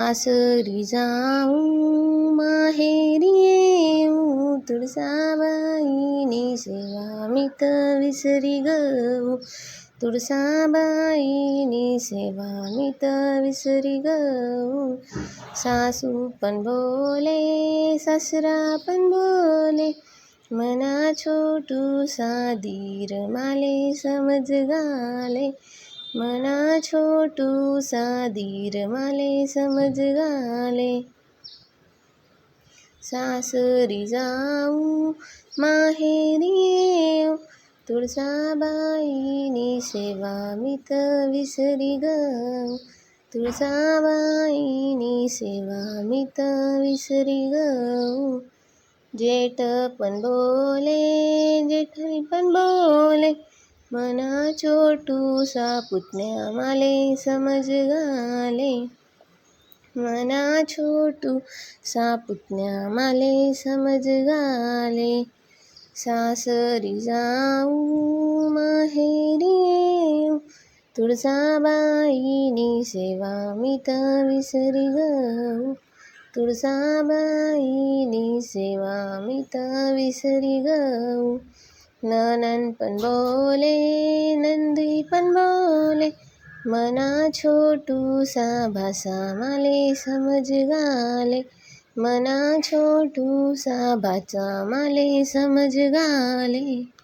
आसरी जाऊ माहेरी येऊ तुळसाबाईनी सेवा मित विसरी गऊ. तुळसाबाईनी सेवा मित विसरी गऊ. सासू पण बोले सासरा पण बोले मना छोटू सादीर माले समज गाले. मना छोटू सादीर माले समज गाले. सासरी जाऊ माहेरी येऊ तुळसाबाईनी सेवा मित विसरी गऊ तुळसाबाईनी सेवा मित विसरी गऊ जेठ पण बोले जेठाई पण बोले मना छोटू सा पुतण्या माले समज गाले. मना छोटू सा पुतण्या माले समज गाले. सासरी जाऊ माहेरी येऊ. तुळसाबाईनी सेवा मित विसरी गऊ तुळसाबाईनी सेवा मित विसरी गऊ ननन पण बोले नंदी पण बोले मना छोटू सा भासा माले समज गाले मना छोटू सा भाचा माले समज गाले.